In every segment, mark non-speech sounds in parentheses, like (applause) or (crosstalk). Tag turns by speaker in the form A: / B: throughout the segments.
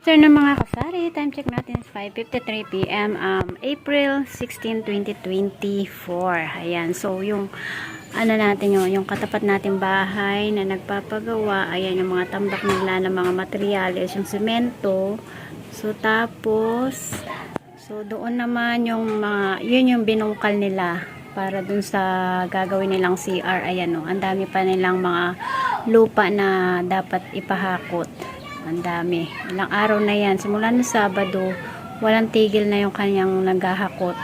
A: Sir ng mga kasari, time check natin is 5.53pm, um, April 16, 2024. Ayan, so yung ano natin yun, yung katapat natin bahay na nagpapagawa, ayan yung mga tambak nila ng mga materyales, yung semento. So tapos, so doon naman yung mga, yun yung binungkal nila para dun sa gagawin nilang CR. Ayan o, ang dami pa nilang mga lupa na dapat ipahakot. Ang dami. Ilang araw na yan. Simula ng Sabado, walang tigil na yung kanyang naghahakot.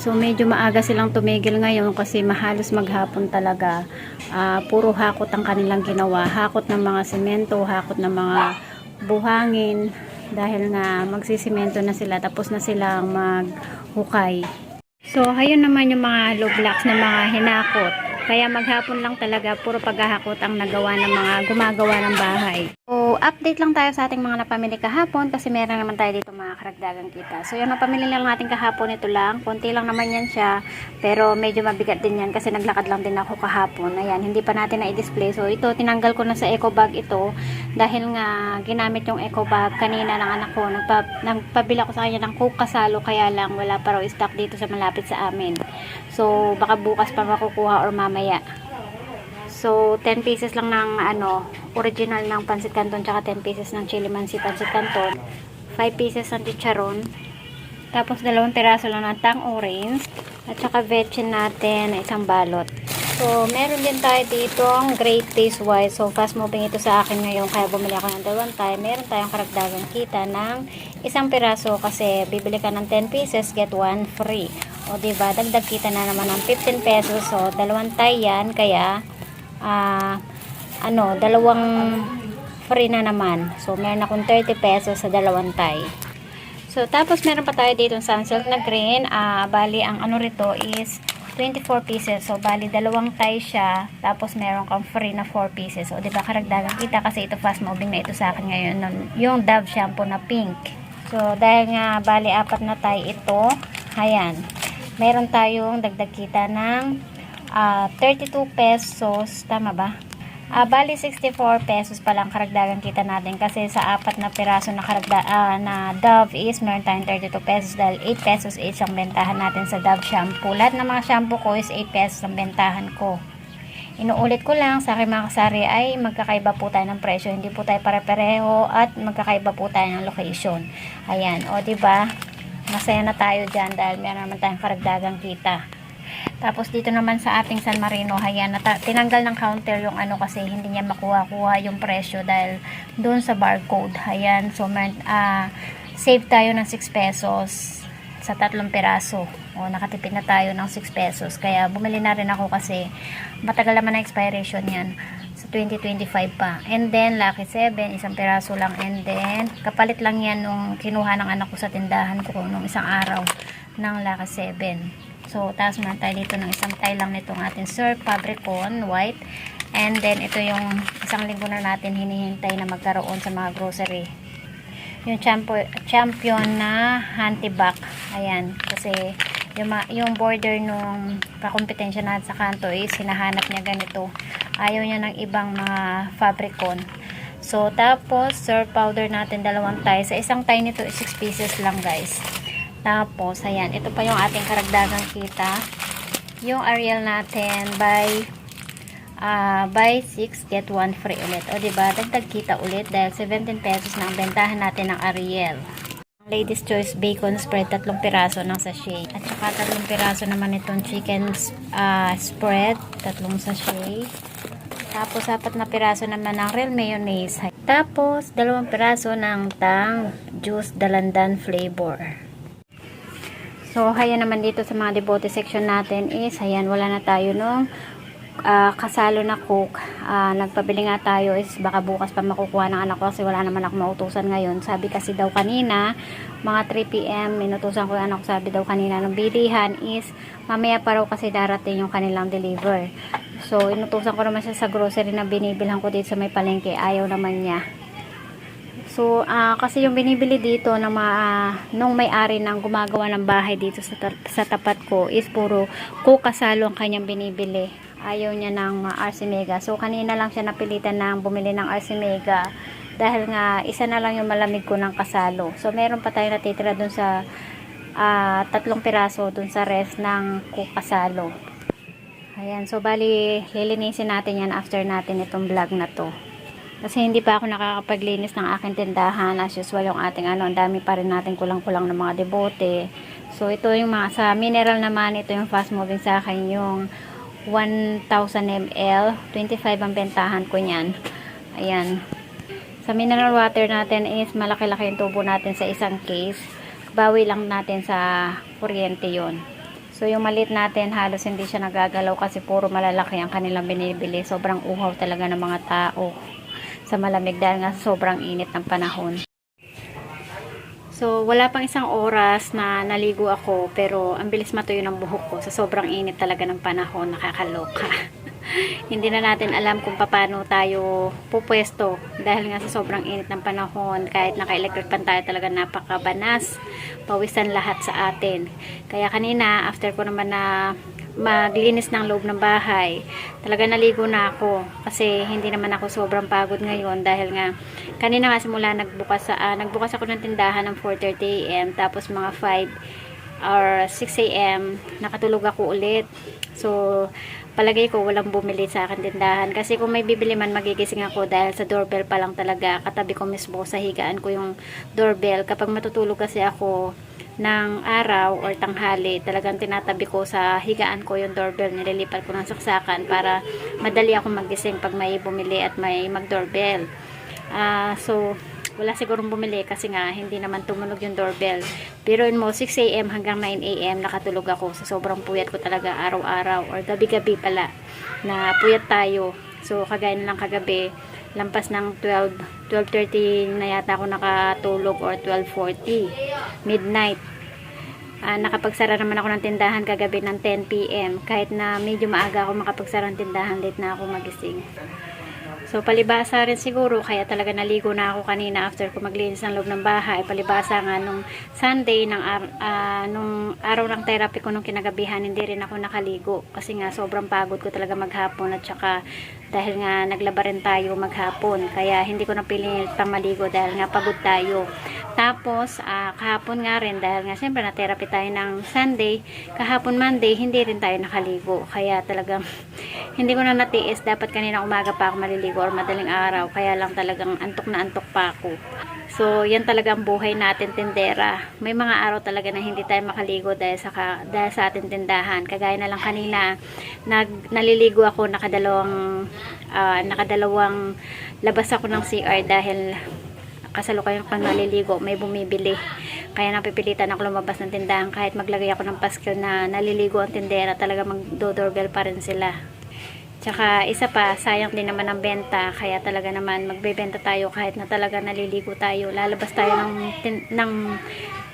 A: So, medyo maaga silang tumigil ngayon kasi mahalos maghapon talaga. Ah, puro hakot ang kanilang ginawa. Hakot ng mga semento, hakot ng mga buhangin. Dahil nga magsisimento na sila, tapos na silang maghukay. So, ayun naman yung mga low blocks na mga hinakot. Kaya maghapon lang talaga, puro paghahakot ang nagawa ng mga gumagawa ng bahay. So, update lang tayo sa ating mga napamili kahapon kasi meron naman tayo dito mga karagdagang kita. So, yung napamili lang natin kahapon, ito lang. Konti lang naman yan siya. Pero medyo mabigat din yan kasi naglakad lang din ako kahapon. Ayan, hindi pa natin na-display. So, ito, tinanggal ko na sa eco bag ito dahil nga ginamit yung eco bag kanina ng anak ko. Nagpa, nagpabila ko sa kanya ng coke kasalo kaya lang wala pa raw stock dito sa malapit sa amin. So, baka bukas pa makukuha or mamaya. So, 10 pieces lang ng ano, original ng pansit canton tsaka 10 pieces ng chili mansi pansit canton. 5 pieces ng chicharon. Tapos dalawang piraso lang ng tang orange. At saka vetchin natin na isang balot. So, meron din tayo dito ang great taste white. So, fast moving ito sa akin ngayon. Kaya bumili ako ng dalawang tayo. Meron tayong karagdagang kita ng isang piraso kasi bibili ka ng 10 pieces, get one free. O, diba? Dagdag kita na naman ng 15 pesos. So, dalawang tayo yan. Kaya, ah, ano, dalawang free na naman. So, meron akong 30 pesos sa dalawang tie. So, tapos meron pa tayo dito sa silk na green. Ah, bali, ang ano rito is 24 pieces. So, bali, dalawang tie siya. Tapos, meron kang free na 4 pieces. So, di ba, karagdagan kita kasi ito fast moving na ito sa akin ngayon. ng- Yung Dove shampoo na pink. So, dahil nga, bali, apat na tie ito. Ayan. Meron tayong dagdag kita ng ah, 32 pesos. Tama ba? Ah, bali 64 pesos pa lang karagdagan kita natin kasi sa apat na piraso na karagda ah, na Dove is meron tayong 32 pesos dahil 8 pesos each ang bentahan natin sa Dove shampoo. Lahat ng mga shampoo ko is 8 pesos ang bentahan ko. Inuulit ko lang sa aking mga kasari ay magkakaiba po tayo ng presyo. Hindi po tayo pare-pareho at magkakaiba po tayo ng location. Ayan. O, di ba Masaya na tayo dyan dahil meron naman tayong karagdagang kita. Tapos dito naman sa ating San Marino, ayan, nata- tinanggal ng counter yung ano kasi hindi niya makuha-kuha yung presyo dahil doon sa barcode. Ayan, so ah, save tayo ng 6 pesos sa tatlong piraso. O, nakatipid na tayo ng 6 pesos. Kaya bumili na rin ako kasi matagal naman na expiration yan sa 2025 pa. And then, Lucky 7, isang piraso lang. And then, kapalit lang yan nung kinuha ng anak ko sa tindahan ko nung isang araw ng Lucky 7. So, taas naman tayo dito ng isang tie lang nitong ating Sir Fabricon White. And then, ito yung isang linggo na natin hinihintay na magkaroon sa mga grocery. Yung champo, champion na anti-back. Ayan. Kasi, yung, yung border nung kakompetensya natin sa kanto is hinahanap niya ganito. Ayaw niya ng ibang mga Fabricon. So, tapos, Sir powder natin dalawang tie. Sa isang tie nito is 6 pieces lang guys. Tapos, ayan, ito pa yung ating karagdagang kita. Yung Ariel natin by ah buy 6 get 1 free ulit. O diba, dagdag kita ulit dahil 17 pesos na ang bentahan natin ng Ariel. Ladies Choice Bacon Spread, tatlong piraso ng sachet. At saka tatlong piraso naman itong chicken ah, spread, tatlong sachet. Tapos, apat na piraso naman ng real mayonnaise. Tapos, dalawang piraso ng tang juice dalandan flavor. So, ayan naman dito sa mga debote section natin is, ayan, wala na tayo nung ah, kasalo na cook. Ah, nagpabili nga tayo is baka bukas pa makukuha ng anak ko kasi wala naman ako mautusan ngayon. Sabi kasi daw kanina, mga 3pm, minutusan ko yung anak ko, sabi daw kanina ng bilihan is, mamaya pa raw kasi darating yung kanilang deliver. So, inutusan ko naman siya sa grocery na binibilhan ko dito sa may palengke. Ayaw naman niya. So, ah, kasi yung binibili dito ng mga, ah, nung may-ari ng gumagawa ng bahay dito sa, sa tapat ko is puro kukasalo ang kanyang binibili. Ayaw niya ng uh, RC. So, kanina lang siya napilitan ng bumili ng RC dahil nga isa na lang yung malamig ko ng kasalo. So meron pa tayo natitira dun sa ah, tatlong piraso dun sa rest ng kukasalo. Ayan, so bali lilinisin natin yan after natin itong vlog na to. Kasi hindi pa ako nakakapaglinis ng aking tindahan. As usual yung ating ano, ang dami pa rin natin kulang-kulang ng mga debote. So ito yung mga, sa mineral naman, ito yung fast moving sa akin yung 1000 ml. 25 ang bentahan ko niyan. Ayan. Sa mineral water natin is malaki-laki yung tubo natin sa isang case. Bawi lang natin sa kuryente yon. So yung malit natin halos hindi siya nagagalaw kasi puro malalaki ang kanilang binibili. Sobrang uhaw talaga ng mga tao sa malamig dahil nga sobrang init ng panahon. So, wala pang isang oras na naligo ako pero ang bilis matuyo ng buhok ko sa sobrang init talaga ng panahon, nakakaloka. (laughs) Hindi na natin alam kung paano tayo pupwesto dahil nga sa sobrang init ng panahon kahit naka-electric pan tayo talaga napakabanas pawisan lahat sa atin kaya kanina after ko naman na maglinis ng loob ng bahay talaga naligo na ako kasi hindi naman ako sobrang pagod ngayon dahil nga kanina nga simula nagbukas, ah, nagbukas ako ng tindahan ng 4.30am tapos mga 5 or 6 a.m. nakatulog ako ulit. So, palagay ko walang bumili sa akin tindahan. Kasi kung may bibili man, magigising ako dahil sa doorbell pa lang talaga. Katabi ko mismo sa higaan ko yung doorbell. Kapag matutulog kasi ako ng araw or tanghali, talagang tinatabi ko sa higaan ko yung doorbell. Nililipat ko ng saksakan para madali ako magising pag may bumili at may mag-doorbell. Ah, so, wala sigurong bumili kasi nga hindi naman tumunog yung doorbell. Pero in mo 6 a.m. hanggang 9 a.m. nakatulog ako sa sobrang puyat ko talaga araw-araw or gabi-gabi pala na puyat tayo. So kagaya na lang kagabi, lampas ng 12, 12.30 na yata ako nakatulog or 12.40, midnight. Ah, nakapagsara naman ako ng tindahan kagabi ng 10 p.m. Kahit na medyo maaga ako makapagsara ng tindahan, late na ako magising. So, palibasa rin siguro, kaya talaga naligo na ako kanina after ko maglinis ng loob ng bahay. Palibasa nga nung Sunday, ng, ah, nung araw ng therapy ko nung kinagabihan, hindi rin ako nakaligo. Kasi nga, sobrang pagod ko talaga maghapon at saka dahil nga naglaba rin tayo maghapon. Kaya hindi ko napilit pang maligo dahil nga pagod tayo. Tapos, ah, kahapon nga rin, dahil nga siyempre na-therapy tayo ng Sunday, kahapon Monday, hindi rin tayo nakaligo. Kaya talagang, hindi ko na natiis. Dapat kanina umaga pa ako maliligo or madaling araw. Kaya lang talagang antok na antok pa ako. So, yan talaga ang buhay natin tindera. May mga araw talaga na hindi tayo makaligo dahil sa, dahil sa ating tindahan. Kagaya na lang kanina, nag, naliligo ako nakadalawang, ah, nakadalawang labas ako ng CR dahil kasalukuyang pang naliligo, may bumibili. Kaya napipilitan ako lumabas ng tindahan kahit maglagay ako ng paskil na naliligo ang tindera, talaga mag-doorbell pa rin sila. Tsaka isa pa, sayang din naman ang benta, kaya talaga naman magbebenta tayo kahit na talaga naliligo tayo. Lalabas tayo ng, ng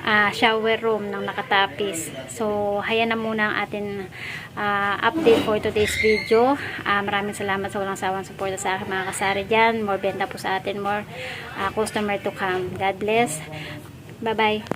A: ah, shower room ng nakatapis. So, haya na muna ang atin ah, update for today's video. Ah, maraming salamat sa walang sawang suporta sa aking mga kasari dyan. More benta po sa atin, more ah, customer to come. God bless. Bye-bye.